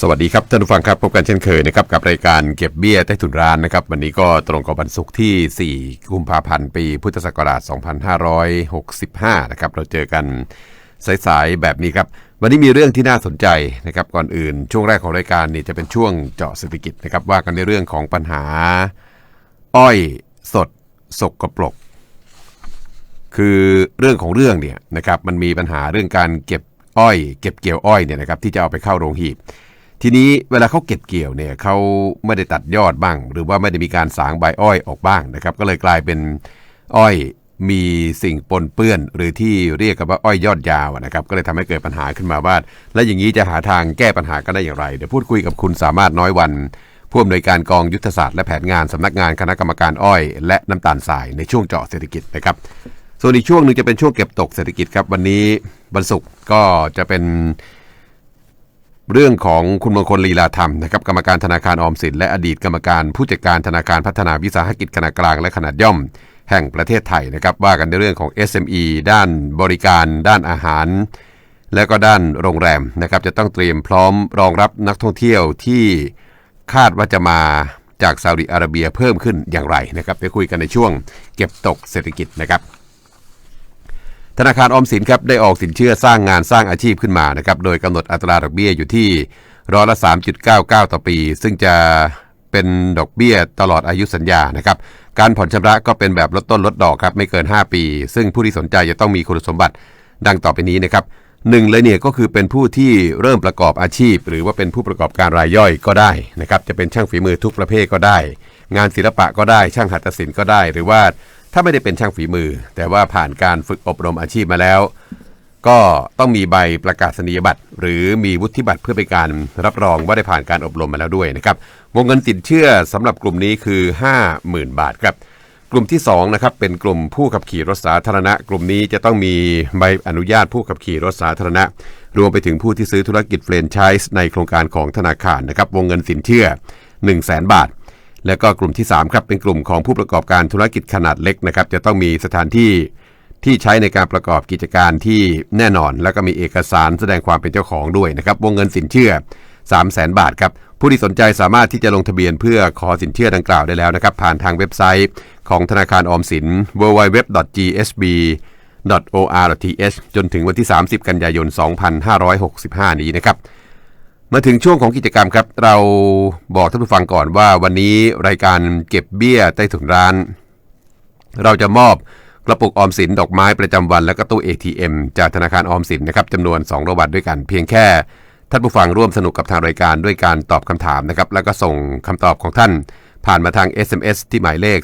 สวัสดีครับท่านผู้ฟังครับพบกันเช่นเคยนะครับกับรายการเก็บเบี้ยใต้ถุนร้านนะครับวันนี้ก็ตรงกับวันศุกร์ที่ 4 กุมภาพันธ์ปี พุทธศักราช 2565 นะครับเราเจอกันสายๆแบบนี้ครับ วันนี้มีเรื่องที่น่าสนใจนะครับก่อนอื่นช่วงแรกของรายการนี่จะเป็นช่วงเจาะเศรษฐกิจนะครับว่ากันในเรื่องของปัญหา อ้อยสดสกปรกคือเรื่องของเรื่องเนี่ยนะครับมันมีปัญหาเรื่องการเก็บอ้อย เก็บเกี่ยวอ้อยเนี่ยนะครับที่จะเอาไปเข้าโรงหีบ ทีนี้เวลาเขาเก็บเกี่ยวเนี่ยเขาไม่ได้ตัดยอดบ้าง หรือว่าไม่ได้มีการสางใบอ้อยออกบ้างนะครับ ก็เลยกลายเป็นอ้อยมีสิ่งปนเปื้อน หรือที่เรียกกันว่าอ้อยยอดยาวนะครับ ก็เลยทำให้เกิดปัญหาขึ้นมาว่า และอย่างนี้จะหาทางแก้ปัญหากันได้อย่างไร เดี๋ยวพูดคุยกับคุณสามารถน้อยวันผู้อำนวยการกองยุทธศาสตร์และแผนงานสำนักงานคณะกรรมการอ้อย และน้ำตาลทรายในช่วงเจาะเศรษฐกิจนะครับส่วนอีกช่วงหนึ่งจะเป็นช่วงเก็บตกเศรษฐกิจครับวันนี้วันศุกร์ก็จะเป็น เรื่องของคุณมงคลลีลาธรรมนะครับกรรมการธนาคารออมสินและอดีตกรรมการผู้จัดการธนาคารพัฒนาวิสาหกิจขนาดกลางและขนาดย่อม แห่งประเทศไทยนะครับว่ากันในเรื่องของ SME ด้านบริการ ด้านอาหาร และก็ด้านโรงแรมนะครับจะต้องเตรียมพร้อมรองรับนักท่องเที่ยวที่คาดว่าจะมาจากซาอุดิอาระเบียเพิ่มขึ้นอย่างไรนะครับไปคุยกันในช่วงเก็บตกเศรษฐกิจนะครับ ธนาคารออมสินครับได้ออกสินเชื่อสร้างงานสร้างอาชีพขึ้นมานะครับโดยกำหนดอัตราดอกเบี้ยอยู่ที่ร้อยละ 3.99 ต่อปี ซึ่งจะเป็นดอกเบี้ยตลอดอายุสัญญานะครับการผ่อนชำระก็เป็นแบบลดต้นลดดอกครับไม่เกิน 5 ปี ซึ่งผู้ที่สนใจจะต้องมีคุณสมบัติดังต่อไปนี้นะครับหนึ่งเลยเนี่ยก็คือเป็นผู้ที่เริ่มประกอบอาชีพ หรือว่าเป็นผู้ประกอบการรายย่อยก็ได้นะครับจะเป็นช่างฝีมือทุกประเภทก็ได้ งานศิลปะก็ได้ช่างหัตถศิลป์ก็ได้ หรือว่า ถ้าไม่ได้เป็นช่างฝีมือ แต่ว่าผ่านการฝึกอบรมอาชีพมาแล้ว ก็ต้องมีใบประกาศนียบัตร หรือมีวุฒิบัตรเพื่อเป็นการรับรองว่าได้ผ่านการอบรมมาแล้วด้วยนะครับวงเงินสินเชื่อสำหรับกลุ่มนี้คือ 50,000 บาทครับกลุ่มที่2นะครับเป็นกลุ่มผู้ขับขี่รถสาธารณะ กลุ่มนี้จะต้องมีใบอนุญาตผู้ขับขี่รถสาธารณะ รวมไปถึงผู้ที่ซื้อธุรกิจเฟรนไชส์ในโครงการของธนาคารนะครับวงเงินสินเชื่อ 1 0 0 0 0แบาท และก็กลุ่มที่3ครับเป็นกลุ่มของผู้ประกอบการธุรกิจขนาดเล็กนะครับจะต้องมีสถานที่ที่ใช้ในการประกอบกิจการที่แน่นอน แล้วก็มีเอกสารแสดงความเป็นเจ้าของด้วยนะครับวงเงินสินเชื่อ 3 0 0 0 0 0บาทครับผู้ที่สนใจสามารถที่จะลงทะเบียนเพื่อขอสินเชื่อดังกล่าวได้แล้วนะครับผ่านทางเว็บไซต์ของธนาคารออมสิน www.gsb .or.th จนถึงวันที่ 30 กันยายน 2565 นี้นะครับ มาถึงช่วงของกิจกรรมครับ เราบอกท่านผู้ฟังก่อนว่าวันนี้รายการเก็บเบี้ยใต้ถุนร้าน เราจะมอบกระปุกออมสินดอกไม้ประจำวัน และก็ตู้ ATM จากธนาคารออมสินนะครับจำนวน2รางวัลด้วยกันเพียงแค่ท่านผู้ฟังร่วมสนุกกับทางรายการด้วยการตอบคำถามนะครับแล้วก็ส่งคำตอบของท่าน ผ่านมาทาง SMS ที่หมายเลข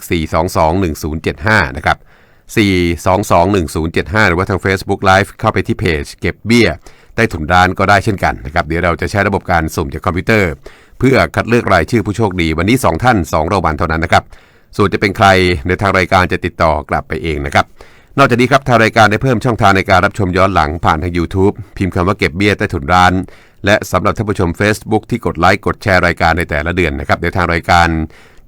4221075 นะครับ4221075 หรือว่าทาง Facebook Live เข้าไปที่เพจเก็บเบี้ย ใต้ถุนร้านก็ได้เช่นกันนะครับเดี๋ยวเราจะใช้ระบบการสุ่มจากคอมพิวเตอร์ เพื่อคัดเลือกรายชื่อผู้โชคดี วันนี้ 2 ท่าน2รางวัลเท่านั้นนะครับส่วนจะเป็นใครในทางรายการจะติดต่อกลับไปเองนะครับนอกจากนี้ครับทางรายการได้เพิ่มช่องทางในการรับชมย้อนหลังผ่านทาง YouTube พิมพ์คำว่าเก็บเบี้ยใต้ถุนร้าน และสำหรับท่านผู้ชม Facebook ที่กดไลค์กดแชร์รายการในแต่ละเดือนนะครับเดี๋ยวทางรายการ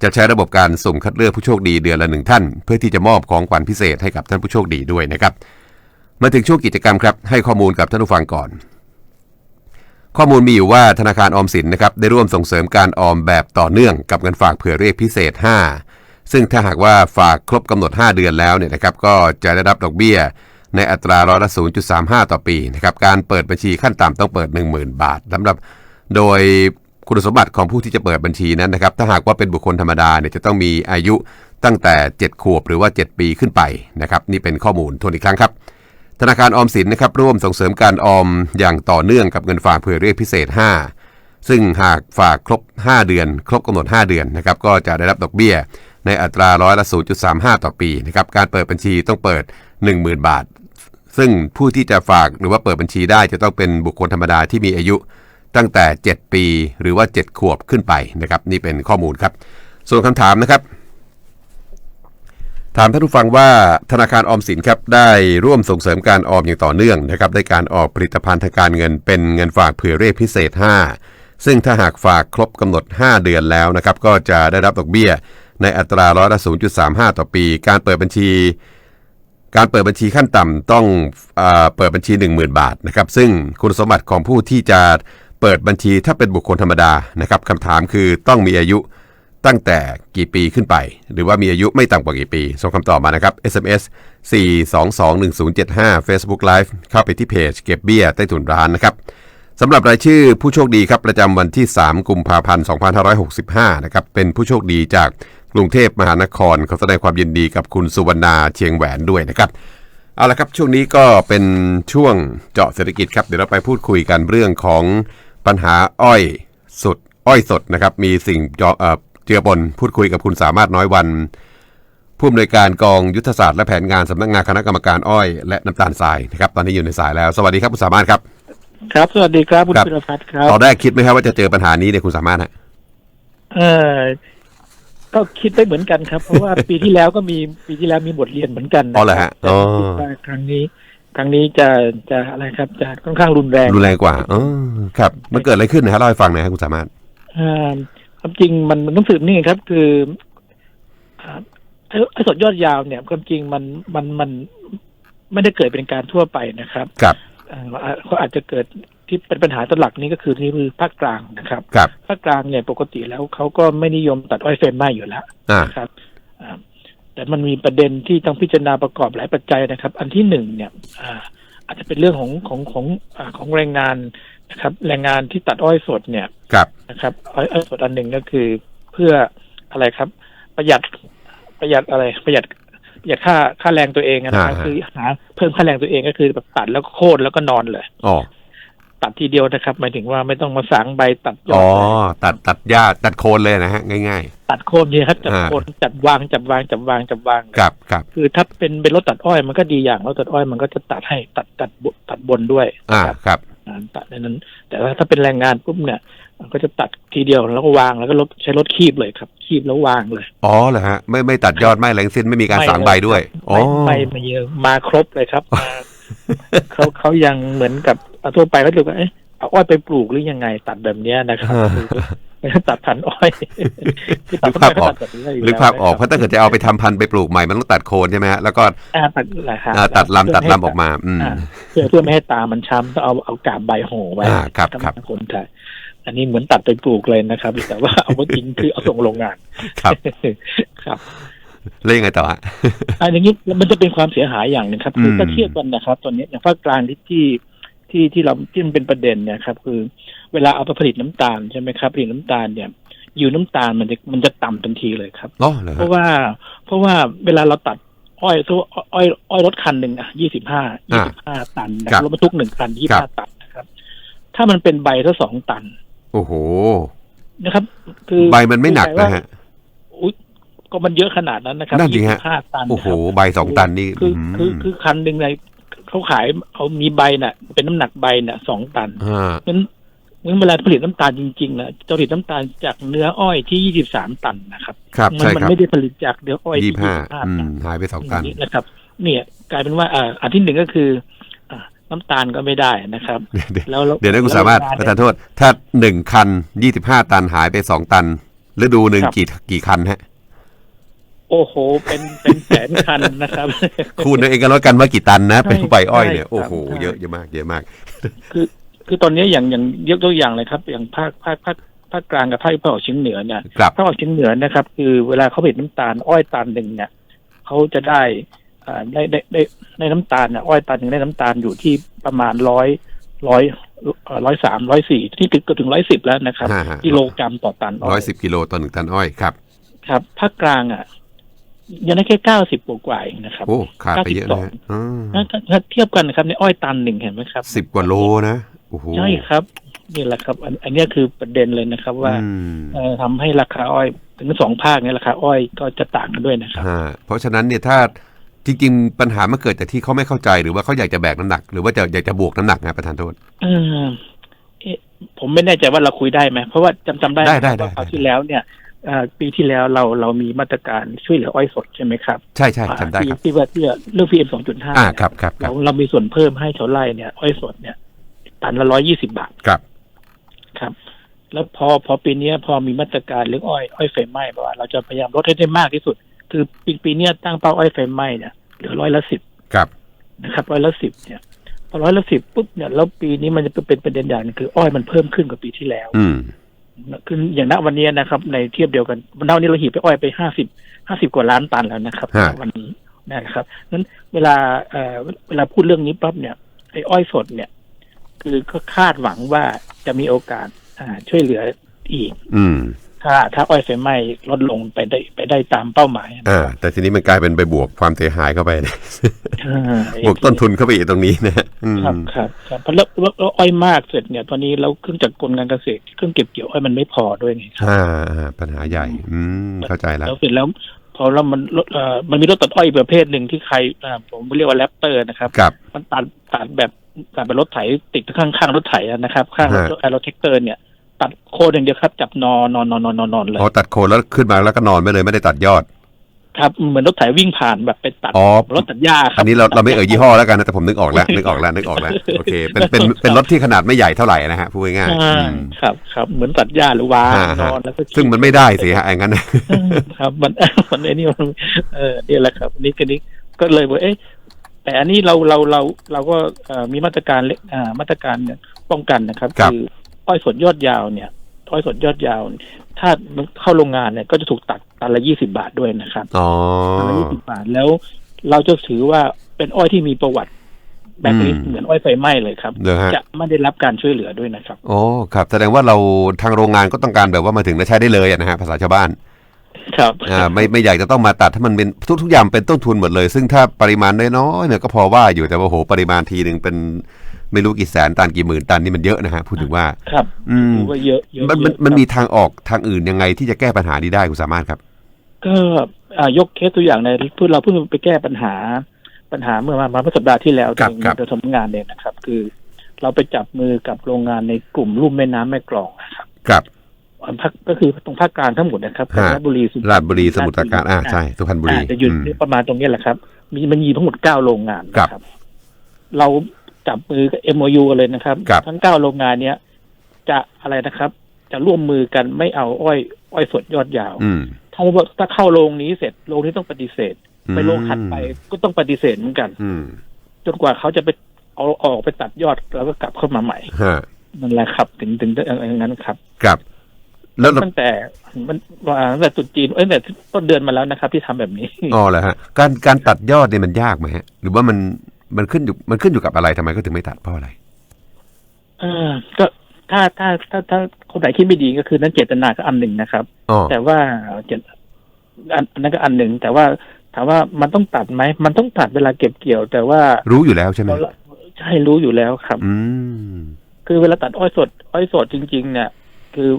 จะใช้ระบบการสุ่มคัดเลือกผู้โชคดีเดือนละหนึ่งท่าน เพื่อที่จะมอบของขวัญพิเศษให้กับท่านผู้โชคดีด้วยนะครับ มาถึงช่วงกิจกรรมครับให้ข้อมูลกับท่านผู้ฟังก่อน ข้อมูลมีอยู่ว่าธนาคารออมสินนะครับได้ร่วมส่งเสริมการออมแบบต่อเนื่องกับเงินฝากเผื่อเรียกพิเศษ 5 ซึ่งถ้าหากว่าฝากครบกำหนด 5 เดือนแล้วเนี่ยนะครับก็จะได้รับดอกเบี้ยในอัตราร้อยละ 0.35 ต่อปีนะครับการเปิดบัญชีขั้นต่ำต้องเปิด 10,000 บาทสำหรับโดยคุณสมบัติของผู้ที่จะเปิดบัญชีนั้นนะครับถ้าหากว่าเป็นบุคคลธรรมดาเนี่ยจะต้องมีอายุตั้งแต่ 7 ขวบหรือว่า 7 ปีขึ้นไปนะครับนี่เป็นข้อมูลทวนอีกครั้งครับ ธนาคารออมสินนะครับร่วมส่งเสริมการออมอย่างต่อเนื่องกับเงินฝากเผื่อเรียกพิเศษ 5 ซึ่งหากฝากครบ 5 เดือน ครบกำหนด 5 เดือนนะครับก็จะได้รับดอกเบี้ย ในอัตราร้อยละ 0.35 ต่อปีนะครับการเปิดบัญชีต้องเปิด 10,000 บาท ซึ่งผู้ที่จะฝากหรือว่าเปิดบัญชีได้จะต้องเป็นบุคคลธรรมดาที่มีอายุตั้งแต่ 7 ปีหรือว่า 7 ขวบขึ้นไปนะครับนี่เป็นข้อมูลครับ ส่วนคำถามนะครับ ถามท่านผู้ฟังว่าธนาคารออมสินครับได้ร่วมส่งเสริมการออมอย่างต่อเนื่องนะครับในการออกผลิตภัณฑ์ทางการเงินเป็นเงินฝากเผื่อเรียกพิเศษ 5 ซึ่งถ้าหากฝากครบกำหนด 5 เดือนแล้วนะครับก็จะได้รับดอกเบี้ย ในอัตราร้อยละ0.35 ต่อปี การเปิดบัญชี การเปิดบัญชีขั้นต่ำต้องเอเปิดบัญชี 10,000 บาทนะครับซึ่งคุณสมบัติของผู้ที่จะเปิดบัญชีถ้าเป็นบุคคลธรรมดานะครับคำถามคือต้องมีอายุ ตั้งแต่กี่ปีขึ้นไป หรือว่ามีอายุไม่ต่ำกว่ากี่ปี ส่งคำตอบมานะครับ SMS 4221075 Facebook Live เข้าไปที่เพจเก็บเบี้ยใต้ถุนร้านนะครับสำหรับรายชื่อผู้โชคดีครับประจำวันที่ 3 กุมภาพันธ์ 2565 นะครับ เป็นผู้โชคดีจากกรุงเทพมหานครขอแสดงความยินดีกับคุณสุวรรณาเชียงแหวนด้วยนะครับเอาละครับช่วงนี้ก็เป็นช่วงเจาะเศรษฐกิจครับเดี๋ยวเราไปพูดคุยกันเรื่องของปัญหาอ้อยสดอ้อยสดนะครับมีสิ่ง เจาะเอ่อเจือปนพูดคุยกับคุณสามารถน้อยวัน ผู้อำนวยการกองยุทธศาสตร์และแผนงานสำนักงานคณะกรรมการอ้อยและน้ำตาลทรายนะครับตอนนี้อยู่ในสายแล้ว สวัสดีครับคุณสามารถครับ ครับ สวัสดีครับคุณครับพิรพัฒน์ครับตอนแรกคิดไหมครับว่าจะเจอปัญหานี้เนี่ยคุณสามารถฮะเออก็คิดไปเหมือนกันครับ เพราะว่าปีที่แล้วก็มีปีที่แล้วมีบทเรียนเหมือนกันนอ๋อเหรอฮะแต่อ๋อคิดว่าครั้งนี้ครั้งนี้จะจะอะไรครับจะค่อนข้างรุนแรงรุนแรงกว่าอ๋อครับ มันเกิดอะไรขึ้นนะฮะเล่าให้ฟังหน่อยครับคุณสามารถอ่า ความจริงมันมันต้องสืบนี่ไงครับ คืออ่าไอ้ไอ้สดยอดยาวเนี่ย ความจริงมันมันมันไม่ได้เกิดเป็นการทั่วไปนะครับครับอ่าเขาอาจจะเกิดที่เป็นปัญหาตัวหลักนี้ก็คือที่คือภาคกลางนะครับครับภาคกลางเนี่ยปกติแล้วเขาก็ไม่นิยมตัดอ้อยเฟรมไหม้อยู่แล้วอ่านะครับอ่าแต่มันมีประเด็นที่ต้องพิจารณาประกอบหลายปัจจัยนะครับ อันที่หนึ่งเนี่ยอ่าอาจจะเป็นเรื่องของของของอาของแรงงาน นะครับ แรงงานที่ตัดอ้อยสดเนี่ยครับนะครับอ้อยอ้อยสดอันหนึ่งก็คือเพื่ออะไรครับ ประหยัดประหยัดอะไร ประหยัดประหยัดค่าค่าแรงตัวเองนะครับอ่าฮะคือหาเพิ่มค่าแรงตัวเองก็คือแบบตัดแล้วก็โค่นแล้วก็นอนเลยอ๋อตัดทีเดียวนะครับหมายถึงว่าไม่ต้องมาสางใบตัดยออ๋ดอเลยตัดตัดหญ้าตัดโคนเลยนะฮะง่ายตัดโคนเนี่ยครับจัดอ่าโคนจัดวางจัดวางจัดวางจัดวางๆครับครับคือถ้าเป็นเป็นรถตัดอ้อยมันก็ดีอย่างรถตัดอ้อยมันก็จะตัดให้ตัดตัดบตัดบนด้วยอ่านะครับ ครับอ่าตัดในนั้น แต่ว่าถ้าเป็นแรงงานปุ๊บเนี่ยมันก็จะตัดทีเดียวแล้วก็วางแล้วก็รถใช้รถคีบเลยครับ คีบแล้ววางเลยอ๋อเหรอฮะไม่ไม่ตัดยอดไม่แรงสิ้นไม่มีการสางใบด้วยอ๋อไม่ไม่มาเยอะมาครบเลยครับมาเขาเขายังเหมือนกับเอาทั่วไปเขาดูว่าเอ๊ะเอาอ้อยไปปลูกหรือยังไงตัดแบบเนี้ยนะครับไม่ใช่ตัดพันธุ์อ้อยที่ตัดนึกภาพออกต้นไม้ตัดแบบนี้ยู่นึกแล้วภาพออกนะเพราะถ้าเกิดจะเอาไปทำพันธุ์ไปปลูกใหม่มันต้องตัดโคนใช่ไหมฮะแล้วก็อ่าตัดแหละครับอ่าตัดลำตัดลำออกมา อืมอ่าเพื่อเพื่อไม่ให้ตามันช้ำต้องเอาเอากาบใบห่อไว้อ่าครับต้องครับคนถ่ายอันนี้เหมือนตัดไปปลูกเลยนะครับ แต่ว่าเอาว่าจริงคือเอาส่งโรงงานครับ ครับแล้วยังไงต่อฮะอันอย่างนี้มันจะเป็นความเสียหายอย่างหนึ่งครับคือมถ้าเทียบกันนะครับ ตอนนี้อย่างภาคกลางที่ ที่ที่ที่เราที่มันเป็นประเด็นเนี่ยครับ คือเวลาเอาไปผลิตน้ำตาลใช่ไหมครับผลิตน้ำตาลเนี่ยอยู่น้ำตาลมันจะมันจะต่ำทันทีเลยครับอ๋อเหรอเพฮะราะว่าเพราะว่าเวลาเราตัดอ้อยตัวอ้อยอ้อยรถคันหนึ่งอะยี่สิบห้ายี่สิบห้าตันนะรถบรรทุกหนึ่งคันยี่ห้าตันนะครับ ถ้ามันเป็นใบถ้าสองตัน โอ้โหนะครับ คือใบมันไม่หนักนะฮะอุ๊ยก็มันเยอะขนาดนั้นนะครับนั่นสิฮะห้าตันโอ้โหนะครับใบสองตันนี่คือมคือคือคันหนึ่งใน เขาขายเขามีใบน่ะ เป็นน้ำหนักใบน่ะสองตันอ่างั้นงั้นเวลาผลิตน้ำตาลจริงๆนะจะผลิตน้ำตาลจากเนื้ออ้อยที่ยี่สิบสามตันนะครับครับมัใช่มัครับไม่ได้ผลิตจากเนื้ออ้อยยี่ที่ห้ายี่สิบห้าอืตัมนหายไปสองตันย่างนะครับ เนี่ย กลายเป็นว่าอ่าอันที่หนึ่งก็คืออ่าน้ำตาลก็ไม่ได้นะครับเดี๋ยวแล้วแล้วเดี๋ยวนะคุณสามารถแล้วประทานโทษ ถ้าหนึ่งคันยี่สิบห้าตันหายไปสองตันฤดูหนึ่งกี่กี่คันฮะ โอ้โห เป็นเป็นแสนคันนะครับ คูณเอาเองกันแล้วกันว่ากี่ตันนะใช่เป็นใบอ้อยเนี่ยใช่โอ้โหครับเยอะเยอะมาก เยอะมาก คือคือตอนนี้อย่างอย่างยกตัวอย่างเลยครับ อย่างภาคภาคภาคภาคกลางกับภาคตะวันออกเฉียงเหนือเนี่ยครับภาคตะวันออกเฉียงเหนือนะครับ คือเวลาเขาผลิตน้ำตาลอ้อยตันหนึ่งเนี่ยเขาจะได้อ่าได้ได้ได้ได้น้ำตาลเนี่ยอ้อยตันหนึ่งได้น้ำตาลอยู่ที่ประมาณร้อยร้อยร้อยสามร้อยสี่ที่เกือบถึงร้อยสิบแล้วนะครับฮะฮะกิโลกรัมต่อตันร้อยสิบกิโลต่อหนึ่งตันอ้อยครับ ครับภาคกลางอะ ยังได้แค่เก้าสิบกว่าๆเองนะครับโอ้ขาดไปเยอะนะฮะถ้าถ้าถ้าเทียบกันนะครับในอ้อยตันหนึ่งเห็นไหมครับสิบกว่าโลนะโอ้โหใช่ครับนี่แหละครับอันอันเนี้ยคือประเด็นเลยนะครับว่าอืมเอ่อทำให้ราคาอ้อยถึงสองภาคเนี่ยราคาอ้อยก็จะต่างกันด้วยนะครับฮะเพราะฉะนั้นเนี่ยถ้าจริงๆ ปัญหามันเกิดจากที่เขาไม่เข้าใจหรือว่าเขาอยากจะแบกน้ำหนัก หรือว่าจะอยากจะบวกน้ำหนักนะประธานโทษเออเอ๊ะผมไม่แน่ใจว่าเราคุยได้ไหมเพราะว่าจำจำได้ได้ได้ว่าได้คราวที่แล้วเนี่ยเอ่อ ปีที่แล้วเราเรามีมาตรการช่วยเหลืออ้อยสดใช่ไหมครับ ใช่ใช่จำได้ที่ครับที่ว่าที่ว่าเรื่องพีเอ็มสองจุดห้าอ่าครับครับครัเราบเรามีส่วนเพิ่มให้ชาวไร่เนี่ย อ้อยสดเนี่ยตันละร้อยยี่สิบาทครับ ครับ แล้วพอพอปีเนี้ยพอมีมาตรการเรื่องอ้อยอ้อยไฟไหม้บอกว่าเราจะพยายามลดให้ได้มากที่สุด คือปีปีเนี้ยตั้งเป้าอ้อยไฟไหม้เนี่ยเหลือร้อยละสิบครับนะครับร้อยละสิบเนี่ยพพอร้อยละสิบปุ๊บเนี่ยแล้วปีนี้มันจะเป็นประเด็นอย่างหนึงคืออ้อยมันเพิ่มขึ้นกว่าปีที่แล้ว อืม คืออย่างณวันนี้นะครับ ในเทียบเดียวกันวันนี้เราหีบไปอ้อยไปห้าสิบห้าสิบกว่าล้านตันแล้วนะครับฮะวันนี้นะครับนั้นเวลาเอ่อเวลาพูดเรื่องนี้ปั๊บเนี่ยไอ้อ้อยสดเนี่ย คือก็คาดหวังว่าจะมีโอกาสอ่าช่วยเหลืออีกอืม ถ้าถ้าอ้อยไฟไหม้ลดลงไปได้ไปได้ตามเป้าหมายนะอ่าครับแต่ทีนี้มันกลายเป็นไปบวกความเสียหายเข้าไปนะอ่าบวกต้นทุนเข้าไปอีกตรงนี้นะฮะอืมครับครับครับเพราะแล้วแล้วแล้วอ้อยมากเสร็จเนี่ย ตอนนี้เราเครื่องจักรกลการเกษตรเครื่องเก็บเกี่ยวอ้อยมันไม่พอด้วยไงครับอ่าอ่าปัญหาใหญ่ อืมเข้าใจแล้วแล้วเสร็จแล้วพอแล้วมันรถเอ่อมันมีรถตัดอ้อยประเภทหนึ่งที่ใครอ่าผมเรียกว่าแรปเตอร์นะครับกับมันตัดตัดแบบตัดเป็นรถไถติดข้างข้างๆรถไถอะนะครับ ข้างรถฮะไอ้รถแท็กเตอร์เนี่ย ตัดโคนอย่างเดียวครับ จับนอนนอนนอนนอนนอนนอนเลยพอตัดโคนแล้วขึ้นมาแล้วก็นอนไปเลยไม่ได้ตัดยอด ครับเหมือนรถไถวิ่งผ่านแบบไปตัดอ๋อ รถตัดหญ้าครัอับนนี้เราเราไม่เอ่ยยี่ห้อแล้วกันนะแต่ผมนึกออกแล้วนึกออกแล้วนึกออกแล้วโอเคเป็นเป็นเป็นรถที่ขนาดไม่ใหญ่เท่าไหร่นะฮะพูดง่ายๆอ่าอืม ครับครับเหมือนตัดหญ้าหรือวาฮะนฮะอนแล้วก็ขี่ซึ่งมันไม่ได้สิฮะอย่างนั้นนะ ครับ มัน มันไอ้นี่มันเออเนี่ยแหละครับนี่ก็นี่ก็เลยบอกเอ๊ะแต่อันนี้เราเราเราเราก็เอ่อมีมาตรการเล็กอ่ามาตรการเนี่ยป้องกันนะครับครับ อ อ้อยสดยอดยาวเนี่ยอ้อยสดยอดยาว ถ้ามันเข้าโรงงานเนี่ยก็จะถูกตัดตันละยี่สิบาทด้วยนะครับอ๋อตันละยี่สิบาทแล้วเราจะถือว่าเป็นอ้อยที่มีประวัติแบบนี้อืมเหมือนอ้อยไฟไหม้เลยครับเหรอฮะจะไม่ได้รับการช่วยเหลือด้วยนะครับโอ้ครับ แสดงว่าเราทางโรงงานก็ต้องการแบบว่ามาถึงแล้วใช้ได้เลยอะนะฮะภาษาชาวบ้าน ครับอ่าไม่ไม่อยากจะต้องมาตัดถ้ามันเป็นทุกทุกอย่างเป็นต้นทุนหมดเลย ซึ่งถ้าปริมาณน้อยๆเนี่ยก็พอว่าอยู่แต่ว่าโหปริมาณทีหนึ่งเป็น ไม่รู้กี่แสนตันกี่หมื่นตันนี่มันเยอะนะฮะพูดถึงว่า ครับ อืมถือว่าเยอะเยอะมันมันเยอะมันครับมีทางออกทางอื่นยังไงที่จะแก้ปัญหานี้ได้คุณสามารถครับ ก็อ่ายกเคสตัวอย่างในเพื่อเราเพิ่งไปแก้ปัญหา ปัญหาเมื่อมาเมื่อสัปดาห์ที่แล้วครับในครับโดยสำนักงานเนี่ยนะครับ คือ เราไปจับมือกับโรงงานในกลุ่มลุ่มแม่น้ำแม่กลองนะครับ ครับภาคก็คือตรงภาคกลางทั้งหมดนะครับฮะราชบุรีสุพรรณราชบุรีสมุทรปราการอ่าใช่สุพรรณบุรีอ่าจะอยู่อืมประมาณตรงนี้แหละครับ มีมันมีทั้งหมดเก้าโรงงานครับนะครับเรา จับมือกับ MOU กันเลยนะครับ ครับ ทั้งเก้าโรงงานเนี้ยจะอะไรนะครับ จะร่วมมือกันไม่เอาอ้อย อ้อยสดยอดยาว อืมถ้าว่าถ้าเข้าโรงนี้เสร็จโรงนี้ต้องปฏิเสธ ไปโรงถัดไปก็ต้องปฏิเสธเหมือนกัน อืมจนกว่าเขาจะไปเอาออกไปตัดยอดแล้วก็กลับเข้ามาใหม่ฮะนั่นแหละครับ ถึงถึงอย่างนั้นครับ ครับ แล้วเราตั้งแต่มันว่าตั้งแต่ตรุษจีนเอ้ยตั้งแต่ต้นเดือนมาแล้วนะครับ ที่ทำแบบนี้ อ๋อเหรอฮะ การการตัดยอดเนี่ยมันยากไหมฮะ หรือว่ามัน มันขึ้นอยู่มันขึ้นอยู่กับอะไรทำไมก็ถึงไม่ตัดเพราะอะไร เออก็ถ้าถ้าถ้าถ้าคนไหนคิดไม่ดีก็คือนั้นเจตนาก็อันหนึ่งนะครับอ๋อแต่ว่าเจตอันอันนั้นก็อันหนึ่งแต่ว่าถามว่ามันต้องตัดไหมมันต้องตัดเวลาเก็บเกี่ยว แต่ว่ารู้อยู่แล้วใช่ไหมเราใช่รู้อยู่แล้วครับ อืมคือเวลาตัดอ้อยสด อ้อยสดจริง ๆ เนี่ย คือ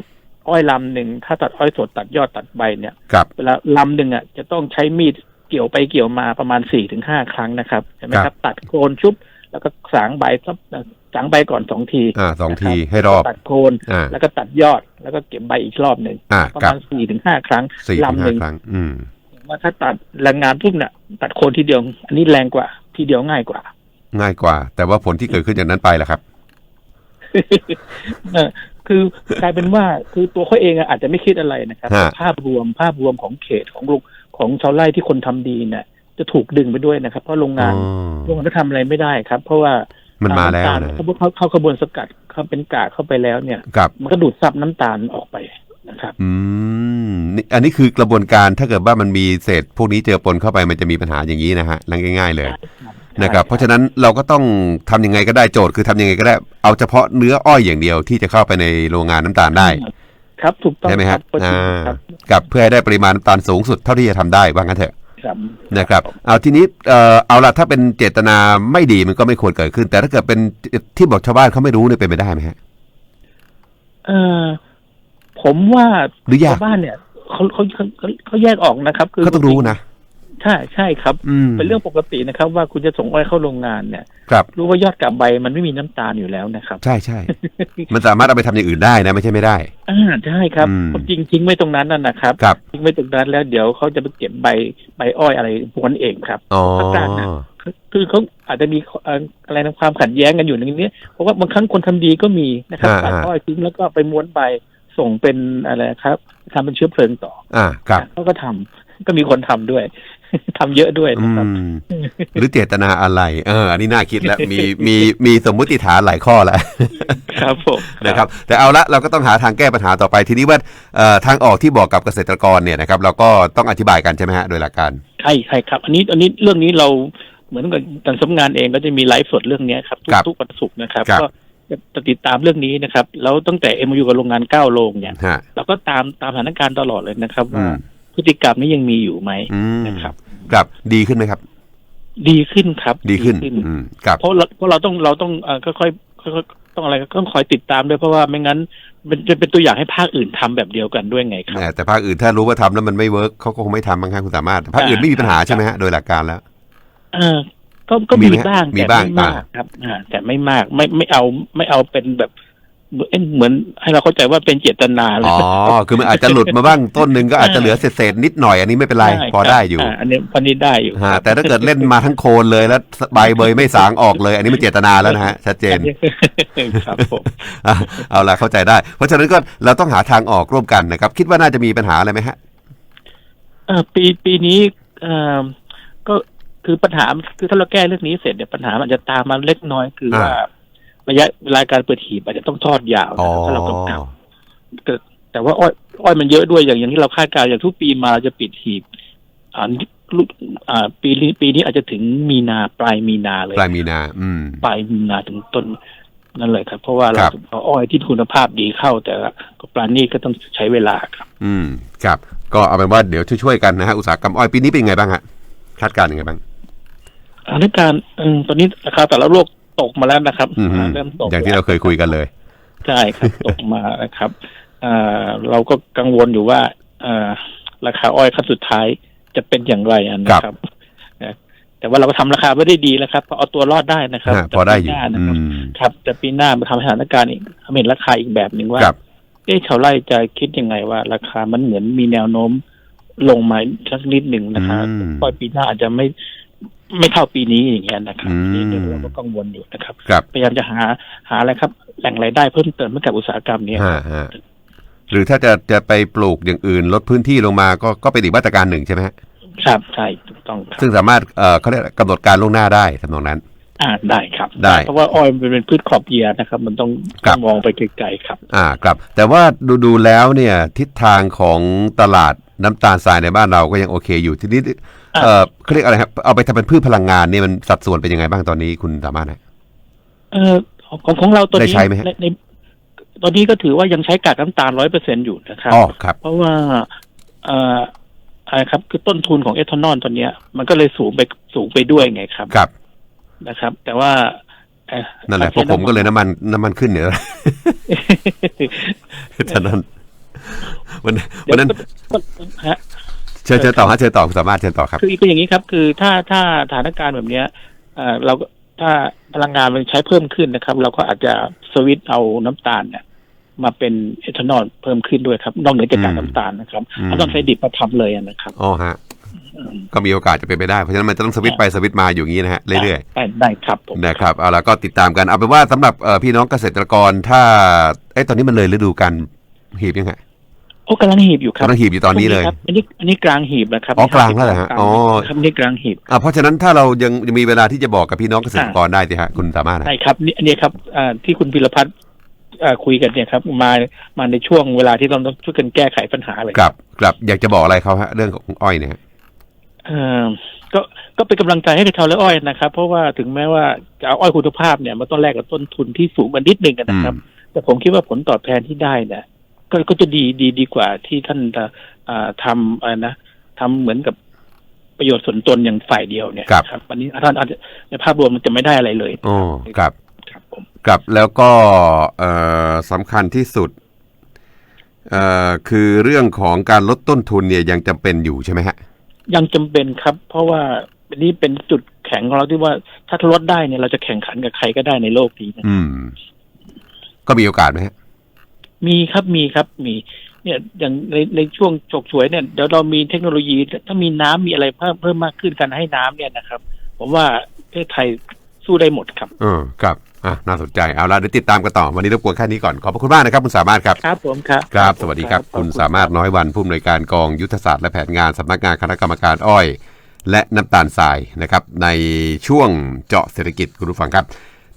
อ้อยลำหนึ่งถ้าตัดอ้อยสดตัดยอดตัดใบเนี่ยครับเวลาลำหนึ่งอะจะต้องใช้มีดเกี่ยวไปเกี่ยวมาประมาณสี่ถึงห้าครั้งนะครับเห็นไหมครับ ตัดโคนชุบ แล้วก็สางใบครับสางใบก่อนสองทีอ่าสองทีนะครับให้รอบตัดโคนอ่าแล้วก็ตัดยอดแล้วก็เก็บใบอีกรอบหนึ่งอ่าประครัมาบณสี่ถึงห้าครั้งสี่ถึงลำหห้านึ่งครั้งอืมว่าถ้าตัดแรงงานปุ๊บเนี่ยตัดโคนทีเดียว อันนี้แรงกว่า ทีเดียวง่ายกว่า ง่ายกว่า แต่ว่าผลที่เกิดขึ้นจากนั้นไปล่ะครับเออคือกลายเป็นว่าคือตัวเขาเองอะอาจจะไม่คิดอะไรนะครับฮะแต่ภาพรวมภาพรวมของเขตของลุง ของชาวไร่ที่คนทำดีเนี่ยจะถูกดึงไปด้วยนะครับ เพราะโรงงานอ๋โรงองานก็ทำอะไรไม่ได้ครับ เพราะว่ามันมาแล้วำตนะเขาเขาเข้าขบวนสกัดเขาเป็นกากเข้าไปแล้วเนี่ยกับมันก็ดูดซับน้ำตาลออกไปนะครับ อืมนี่อันนี้คือกระบวนการถ้าเกิดว่ามันมีเศษพวกนี้เจอปนเข้าไปมันจะมีปัญหาอย่างนี้นะฮะง่ายๆเลยนะครับ เพราะฉะนั้นเราก็ต้องทำยังไงก็ได้โจทย์คือทำยังไงก็ได้ เอาเฉพาะเนื้ออ้อยอย่างเดียวที่จะเข้าไปในโรงงานน้ำตาลได้ ครับถูกต้องใช่ไหมคครัรับบก็จริงอ่าครับกับเพื่อให้ได้ปริมาณน้ำตาลสูงสุดเท่าที่จะทำได้ว่างั้นเถอะครับนะครับเอาทีนี้เอ่อเอาละถ้าเป็นเจตนาไม่ดีมันก็ไม่ควรเกิดขึ้น แต่ถ้าเกิดเป็นที่บอกชาวบ้านเขาไม่รู้เนี่ยเป็นไปได้ไหมฮะเออผมว่าหรือยากชาวบ้านเนี่ยเขาเขาเขาเขาเขาแยกออกนะครับ คือก็ต้องรู้นะ ใช่ใช่ครับ อืม เป็นเรื่องปกตินะครับ ว่าคุณจะส่งอ้อยเข้าโรงงานเนี่ย ครับ รู้ว่ายอดกลับใบมันไม่มีน้ำตาลอยู่แล้วนะครับใช่ใช่ มันสามารถเอาไปทำอย่างอื่นได้นะ ไม่ใช่ไม่ได้ อ่าใช่ครับอืมผมจริงทิ้งไว้ตรงนั้นนั่นนะครับครับ ทิ้งไว้ตรงนั้นแล้วเดี๋ยวเขาจะไปเก็บใบใบอ้อยอะไรพวกนั้นเองครับ อ๋อภาคกลางนะ คือคือเขาอาจจะมีเอ่ออะไรนะความขัดแย้งกันอยู่ในนี้เพราะว่าบางครั้งคนทำดีก็มีนะครับอ่าตัดอ่า อ้อยทิ้งแล้วก็ไปม้วนใบส่งเป็นอะไรครับทำเป็นเชื้อเพลิงต่ออ่า ครับ เขาก็ทำก็มีคนทำด้วย ทำเยอะด้วยอืนะครับมหรือเจตนาอะไร เอออันนี้น่าคิดแล้วมีมีมีสมมุติฐานหลายข้อแล้วครับผมนะครับ แต่เอาละเราก็ต้องหาทางแก้ปัญหาต่อไปทีนี้ว่าเอ่อทางออกที่บอกกับเกษตรกรเนี่ยนะครับ เราก็ต้องอธิบายกันใช่ไหมฮะโดยหลักการใช่ใช่ครับ อันนี้อันนี้เรื่องนี้เราเหมือนกับทางสำนักงานเองก็จะมีไลฟ์สดเรื่องเนี้ยครับทุกครับ ทุกวันศุกร์นะครับครับก็จะติดตามเรื่องนี้นะครับ แล้วตั้งแต่เอ็มยูกับโรงงานเก้าโรงเนี่ยฮะเราก็ตามตามสถานการณ์ตลอดเลยนะครับอืว่ามพฤติกรรมนี้ยังมีอยู่ไหมอืมนะครับ ครับดีขึ้นไหมครับ ดีขึ้นครับ ดีขึ้น อืมครับเพราะเราเพราะเราต้องเราต้องเอ่อค่อยๆค่อยๆต้องอะไรก็ต้องคอยติดตามด้วยเพราะว่าไม่งั้นมันจะเป็นตัวอย่างให้ภาคอื่นทำแบบเดียวกันด้วยไงครับแหมแต่ภาคอื่นถ้ารู้ว่าทำแล้วมันไม่เวิร์กเขาก็คงไม่ทำบางครั้งคุณสามารถภาคอื่นไม่มีปัญหาใช่ไหมฮะโดยหลักการแล้วเออก็ก็มีมีไหมฮะบ้างมีแต่บ้างไม่มากอ่าครับอ่าแต่ไม่มากไม่ไม่เอาไม่เอาเป็นแบบ เอ๊ะเหมือนให้เราเข้าใจว่าเป็นเจตนาเลยอ๋อคือมันอาจจะหลุดมาบ้างต้นหนึ่งก็อาจจะเหลือเศษๆนิดหน่อยอันนี้ไม่เป็นไรใช่พอครับได้อยู่าอันนี้พอนี้ได้อยู่ฮะแต่ถ้าเกิดเล่นมาทั้งโคนเลยแล้วใบเบยไม่สางออกเลย อันนี้มันเจตนาแล้วนะฮะชัดเจนครับผมอะเอาละเข้าใจได้ เพราะฉะนั้นก็เราต้องหาทางออกร่วมกันนะครับ คิดว่าน่าจะมีปัญหาอะไรไหมฮะเอ่อปีปีนี้เอ่อก็คือปัญหาคือถ้าเราแก้เรื่องนี้เสร็จเนี่ยปัญหามันจะตามมาเล็กน้อยคือว่าอ่า ระยะเวลาการเปิดหีบอาจจะต้องทอดยาวอ๋อนะครับถ้าเรากำกับแต่แต่ว่าอ้อยอ้อยมันเยอะด้วยอย่างอย่างที่เราคาดการณ์อย่างทุกปีมาเราจะปิดหีบอ่าลูกอ่าปีนี้ปีนี้อาจจะถึงมีนาปลายมีนาเลยปลายมีนา อืมปลายมีนาถึงต้นนั่นเลยครับ เพราะว่าเราครับเอาอ้อยที่คุณภาพดีเข้า แต่ก็ปลานี่ก็ต้องใช้เวลาครับ อืม ครับ ก็เอาเป็นว่าเดี๋ยวช่วยๆกันนะฮะอุตสาหกรรมอ้อยปีนี้เป็นยังไงบ้างฮะคาดการณ์ยังไงบ้างสถานการณ์เอิ่มตอนนี้ราคาแต่ละโลก ตกมาแล้วนะครับอืมอ่าเริ่มตกอย่างที่เราเคยคุยกันเลยใช่ครับตกมานะครับอ่าเราก็กังวลอยู่ว่าอ่าราคาอ้อยขั้นสุดท้ายจะเป็นอย่างไรอะนะครับนะแต่ว่าเราก็ทำราคาไว้ได้ดีแล้วครับเอาตัวรอดได้นะครับฮะพอได้อยู่แต่ปีหน้านะอืครับมครับแต่ปีหน้ามาทำให้สถานการณ์อีกทำให้เห็นราคาอีกแบบหนึ่งว่าครับเอ๊ะชาวไร่จะคิดยังไงว่า ราคามันเหมือนมีแนวโน้มลงมาสักนิดหนึ่งนะครับอืมปล่อยปีหน้าอาจจะไม่ ไม่เท่าปีนี้อย่างเงี้ยนะครับอืมนี่เดี๋ยวเราก็กังวลอยู่นะครับครับ พยายามจะหาหาอะไรครับ แหล่งรายได้เพิ่มเติมให้กับอุตสาหกรรมเนี้ยฮะฮะหรือถ้าจะจะไปปลูกอย่างอื่นลดพื้นที่ลงมาก็ก็เป็นอีกมาตรการหนึ่งใช่ไหมฮะครับใช่ถูกต้องครับซึ่งสามารถเอ่อเขาเรียกกำหนดการล่วงหน้าได้ทำนองนั้น อ่าได้ครับได้เพราะว่าอ้อยมันเป็นพืชขอบเยียนะครับ มันต้องครับมองไปไกลๆครับ อ่าครับ แต่ว่าดูดูแล้วเนี่ยทิศทางของตลาดน้ำตาลทรายในบ้านเราก็ยังโอเคอยู่ทีนี้อะ เออเขาเรียกอะไรครับ เอาไปทำเป็นพืชพลังงานเนี่ยมันสัดส่วนเป็นยังไงบ้างตอนนี้คุณสามารถนะเออของของเราตัวได้นี้ใช้ไหมฮะ ในในตอนนี้ก็ถือว่ายังใช้กากน้ำตาลร้อยเปอร์เซ็นอยู่นะครับ อ๋อครับ เพราะว่าเอ่ออะไรครับ คือต้นทุนของเอทานอลตอนเนี้ย มันก็เลยสูงไปสูงไปด้วยไงครับครับ นะครับ แต่ว่าเอ่อนั่นแหละพวกผมก็เลยน้ำมันน้ำมันขึ้นเนี่ยฉะนั้นวันเดี๋วัยนนั้นก็ฮะ เชิญเชิญต่อฮะเชิญต่อคุณสามารถเชิญต่อครับ คือคืออย่างนี้ครับ คือถ้าถ้าสถานการณ์แบบเนี้ยเอ่อเราก็ถ้าพลังงานมันใช้เพิ่มขึ้นนะครับ เราก็อาจจะสวิตช์เอาน้ำตาลเนี่ยมาเป็นเอทานอลเพิ่มขึ้นด้วยครับ นอกเหนือจากกากอืมน้ำตาลนะครับอืมเราต้องใช้ดิบมาทำเลยนะครับอ๋อฮะก็มีโอกาสจะเป็นไปได้ เพราะฉะนั้นมันจะต้องสวิตช์ไปสวิตช์มาอยู่อย่างนี้นะฮะเรื่อยได้ได้ครับผมๆนะครับเอาละก็ติดตามกันเอาเป็นว่าสำหรับเอ่อพี่น้องเกษตรกรถ้าเอ้ตอนนี้มันเลยฤดูการหีบยังไง โอ้กำลังหีบอยู่ครับกำลังหีบอยู่ตอนนี้เลยครับอันนี้อันนี้กลางหีบนะครับอ๋อกลางแล้วเหรอฮะอ๋อครับนี่กลางหีบอ่าเพราะฉะนั้นถ้าเรายังยังมีเวลาที่จะบอกกับพี่น้องเกษตรกรได้สิฮะคุณสามารถนะใช่ครับนี่อันนี้ครับอ่าที่คุณพิรพัฒน์อ่าคุยกันเนี่ยครับมามาในช่วงเวลาที่เราต้องช่วยกันแก้ไขปัญหาเลยกลับกลับอยากจะบอกอะไรเขาฮะเรื่องของอ้อยเนี่ยฮะเอ่อก็ก็เป็นกำลังใจให้กับชาวไร่อ้อยนะครับ เพราะว่าถึงแม้ว่าจะเอาอ้อยคุณภาพเนี่ยมันต้องแลกกับต้นทุนที่สูงกว่านิดนึงอะอืนะครับมแต่ผมคิดว่าผลตอบแทนที่ได้เนี่ย ก็ก็จะดีดีดีกว่าที่ท่านจะอ่าทำอะไรนะทำเหมือนกับประโยชน์ส่วนตนอย่างฝ่ายเดียวเนี่ยครับครับวันนี้ท่านอาจจะในภาพรวมมันจะไม่ได้อะไรเลยอ๋อครับครับผมครับแล้วก็เอ่อสำคัญที่สุดเอ่อคือเรื่องของการลดต้นทุนเนี่ยยังจำเป็นอยู่ใช่ไหมฮะ ยังจำเป็นครับ เพราะว่าอันนี้เป็นจุดแข็งของเราที่ว่าถ้าลดได้เนี่ยเราจะแข่งขันกับใครก็ได้ในโลกนี้นะอืม ก็มีโอกาสไหมฮะ มีครับมีครับมี เนี่ยอย่างในในช่วงฉกฉวยเนี่ยเดี๋ยวเรามีเทคโนโลยี ถ้ามีน้ำมีอะไรเพิ่มเพิ่มมากขึ้นการให้น้ำเนี่ยนะครับ ผมว่าประเทศไทยสู้ได้หมดครับเออครับอะน่าสนใจเอาละเดี๋ยวติดตามกันต่อ วันนี้รบกวนแค่นี้ก่อนขอบพระคุณมากนะครับ คุณสามารถครับครับผมครับครับ สวัสดีครับ คุณสามารถน้อยวันผู้อำนวยการกองยุทธศาสตร์และแผนงานสำนักงานคณะกรรมการอ้อย และน้ำตาลทรายนะครับในช่วงเจาะเศรษฐกิจคุณผู้ฟังครับ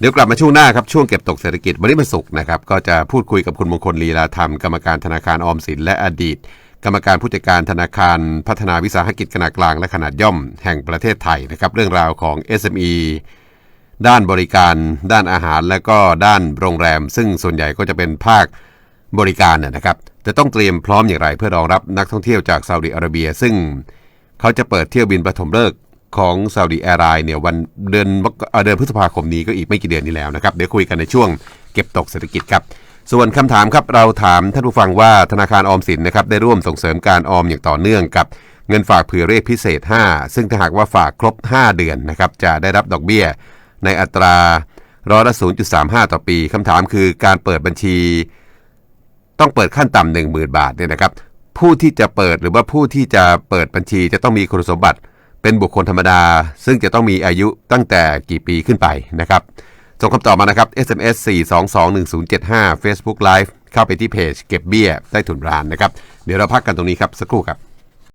เดี๋ยวกลับมาช่วงหน้าครับ ช่วงเก็บตกเศรษฐกิจวันนี้มันศุกนะครับ ก็จะพูดคุยกับคุณมงคลลีลาธรรม กรรมการธนาคารออมสินและอดีต กรรมการผู้จัดการธนาคารพัฒนาวิสาหกิจขนาดกลางและขนาดย่อมแห่งประเทศไทยนะครับเรื่องราวของ SME ด้านบริการ ด้านอาหารและก็ด้านโรงแรม ซึ่งส่วนใหญ่ก็จะเป็นภาคบริการเนี่ยนะครับจะต้องเตรียมพร้อมอย่างไรเพื่อรองรับนักท่องเที่ยวจากซาอุดิอาระเบีย ซึ่งเขาจะเปิดเที่ยวบินปฐมฤกษ์ ของซาอุดิแอร์ไลน์เนี่ยวันเดือนเดือนพฤษภาคมนี้ก็อีกไม่กี่เดือนนี้แล้วนะครับ เดี๋ยวคุยกันในช่วงเก็บตกเศรษฐกิจครับ ส่วนคำถามครับเราถามท่านผู้ฟังว่าธนาคารออมสินนะครับได้ร่วมส่งเสริมการออมอย่างต่อเนื่องกับเงินฝากเผื่อเรศพิเศษ 5 ซึ่งถ้าหากว่าฝากครบ 5 เดือนนะครับจะได้รับดอกเบี้ย ในอัตราร้อยละ 0.35 ต่อปีคำถามคือการเปิดบัญชี ต้องเปิดขั้นต่ำหนึ่งหมื่นบาทเนี่ยนะครับผู้ที่จะเปิดหรือว่าผู้ที่จะเปิดบัญชีจะต้องมีคุณสมบัติ เป็นบุคคลธรรมดา ซึ่งจะต้องมีอายุตั้งแต่กี่ปีขึ้นไปนะครับส่งคำตอบมานะครับ SMS 4221075 Facebook Live เข้าไปที่เพจเก็บเบี้ยใต้ถุนร้านนะครับ เดี๋ยวเราพักกันตรงนี้ครับ สักครู่ครับ